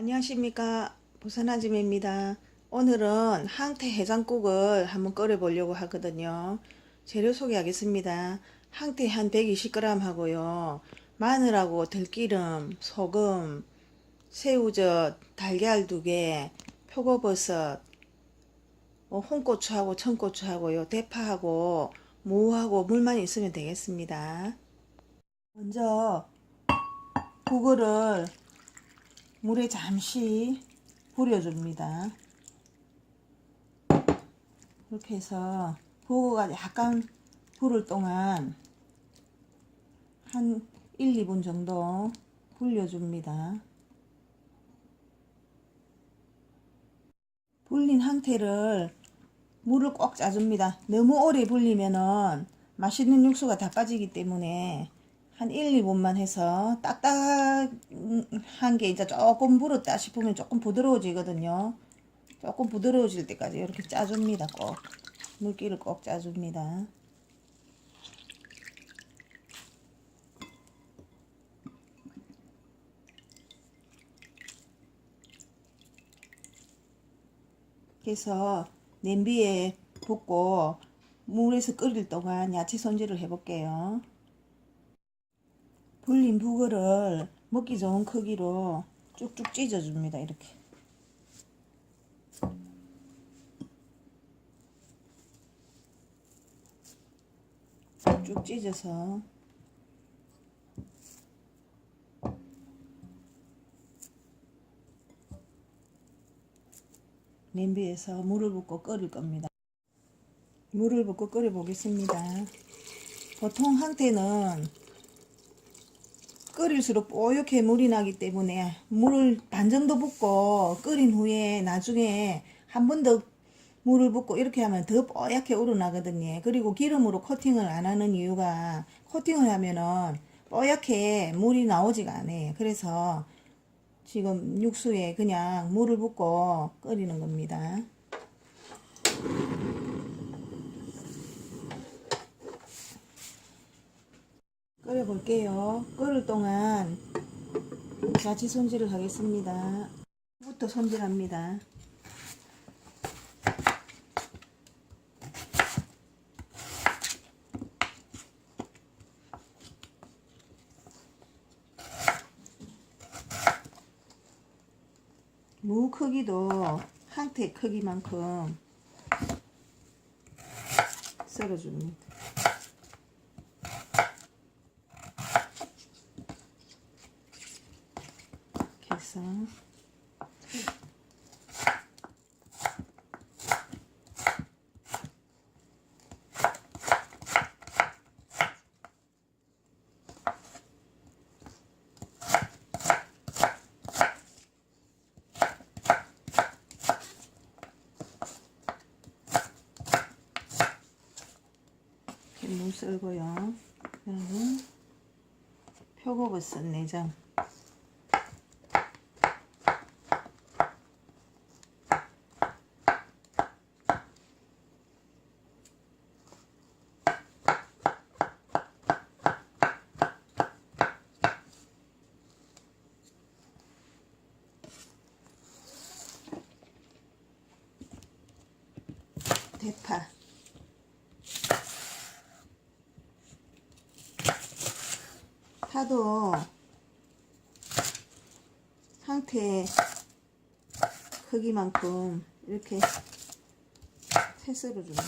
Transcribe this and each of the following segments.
안녕하십니까. 부산아줌입니다. 오늘은 항태 해장국을 한번 끓여 보려고 하거든요. 재료 소개하겠습니다. 항태 한 120g 하고요. 마늘하고 들기름 소금 새우젓 달걀 2개 표고버섯 뭐 홍고추하고 청고추하고요. 대파하고 무하고 물만 있으면 되겠습니다. 먼저 국을 물에 잠시 불여줍니다. 이렇게 해서 보고가 약간 불을 동안 한 1, 2분 정도 불려줍니다. 불린 상태를 물을 꼭 짜줍니다. 너무 오래 불리면은 맛있는 육수가 다 빠지기 때문에 한 1, 2분만 해서 딱딱한 게 이제 조금 불었다 싶으면 조금 부드러워지거든요. 조금 부드러워질 때까지 이렇게 짜줍니다. 꼭 물기를 꼭 짜줍니다. 그래서 냄비에 붓고 물에서 끓일 동안 야채 손질을 해볼게요. 불린 북어를 먹기 좋은 크기로 쭉쭉 찢어줍니다. 이렇게. 쭉 찢어서 냄비에서 물을 붓고 끓일 겁니다. 물을 붓고 끓여 보겠습니다. 보통 한테는 끓일수록 뽀얗게 물이 나기 때문에 물을 반 정도 붓고 끓인 후에 나중에 한 번 더 물을 붓고 이렇게 하면 더 뽀얗게 우러나거든요. 그리고 기름으로 코팅을 안 하는 이유가 코팅을 하면은 뽀얗게 물이 나오지가 않아요. 그래서 지금 육수에 그냥 물을 붓고 끓이는 겁니다. 끓여 볼게요. 끓을 동안 야채 손질을 하겠습니다. 부터 손질합니다. 무 크기도 항태 크기만큼 썰어줍니다. 무 썰고요. 그다음에 표고버섯 내장 대파 파도 상태 크기만큼 이렇게 채 썰어 줍니다.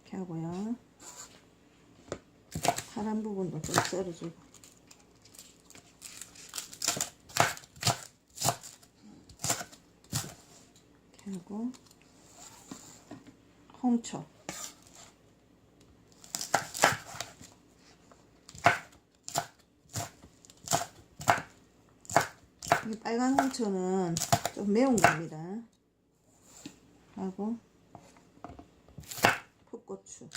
이렇게 하고요. 파란 부분도 좀 썰어주고. 하고. 홍초 이 빨간 홍초는 좀 매운 겁니다 하고 풋고추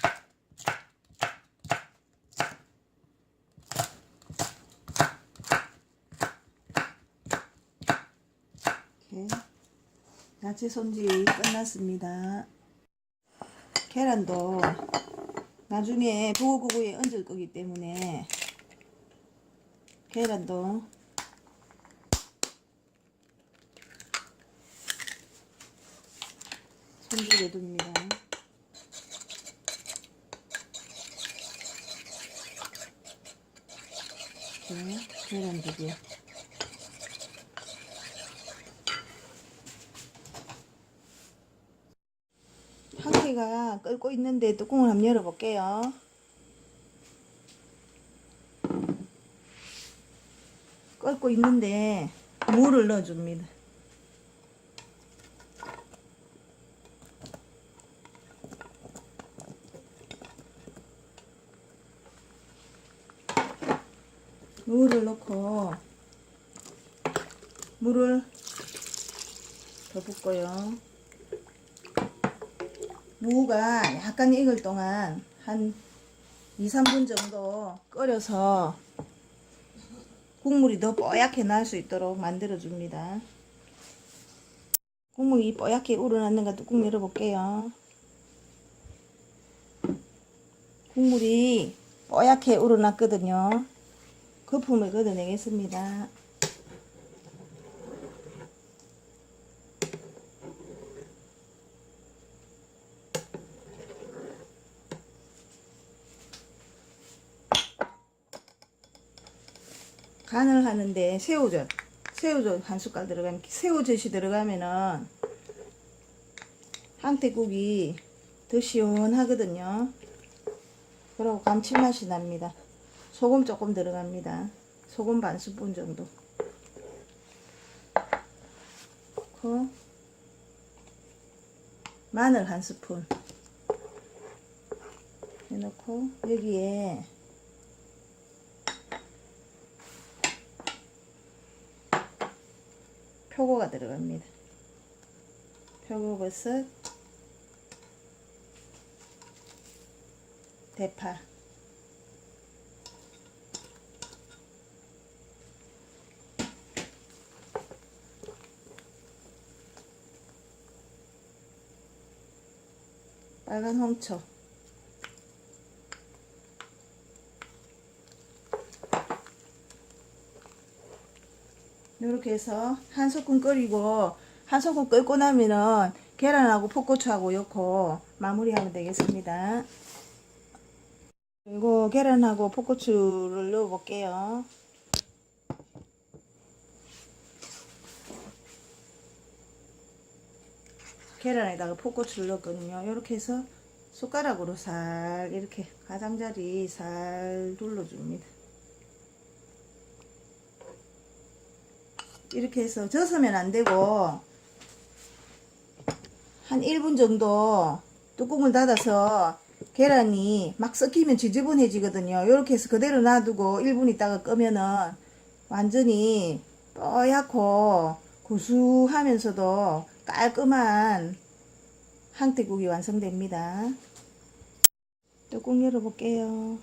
이렇게 야채 손질이 끝났습니다 계란도 나중에 부어구구에 얹을 거기 때문에 계란도 손질해 둡니다. 계란 두 개. 한 개가 끓고 있는데 뚜껑을 한번 열어볼게요. 끓고 있는데 물을 넣어줍니다. 물을 넣고 물을 더 붓고요. 무가 약간 익을 동안 한 2, 3분 정도 끓여서 국물이 더 뽀얗게 날 수 있도록 만들어 줍니다. 국물이 뽀얗게 우러났는가 뚜껑 열어볼게요. 국물이 뽀얗게 우러났거든요. 거품을 걷어내겠습니다. 하는데 새우젓, 새우젓 한 숟갈 들어가면 새우젓이 들어가면은 황태국이 더 시원하거든요. 그리고 감칠맛이 납니다. 소금 조금 들어갑니다. 소금 반 스푼 정도. 그 마늘 한 스푼 해놓고 여기에 표고가 들어갑니다. 표고버섯, 대파, 빨간 홍초, 이렇게 해서 한 소끔 끓이고 한 소끔 끓고 나면은 계란하고 풋고추하고 넣고 마무리하면 되겠습니다. 그리고 계란하고 풋고추를 넣어 볼게요. 계란에다가 풋고추를 넣었거든요. 이렇게 해서 숟가락으로 살 이렇게 가장자리 살 둘러줍니다. 이렇게 해서 젖으면 안 되고 한 1분 정도 뚜껑을 닫아서 계란이 막 섞이면 지저분해지거든요. 이렇게 해서 그대로 놔두고 1분 있다가 끄면은 완전히 뽀얗고 구수하면서도 깔끔한 항태국이 완성됩니다. 뚜껑 열어볼게요.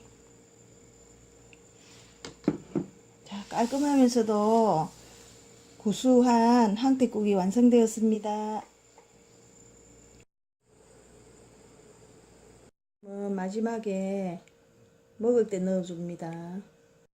자, 깔끔하면서도 고수한 항태국이 완성되었습니다. 어, 마지막에 먹을 때 넣어줍니다.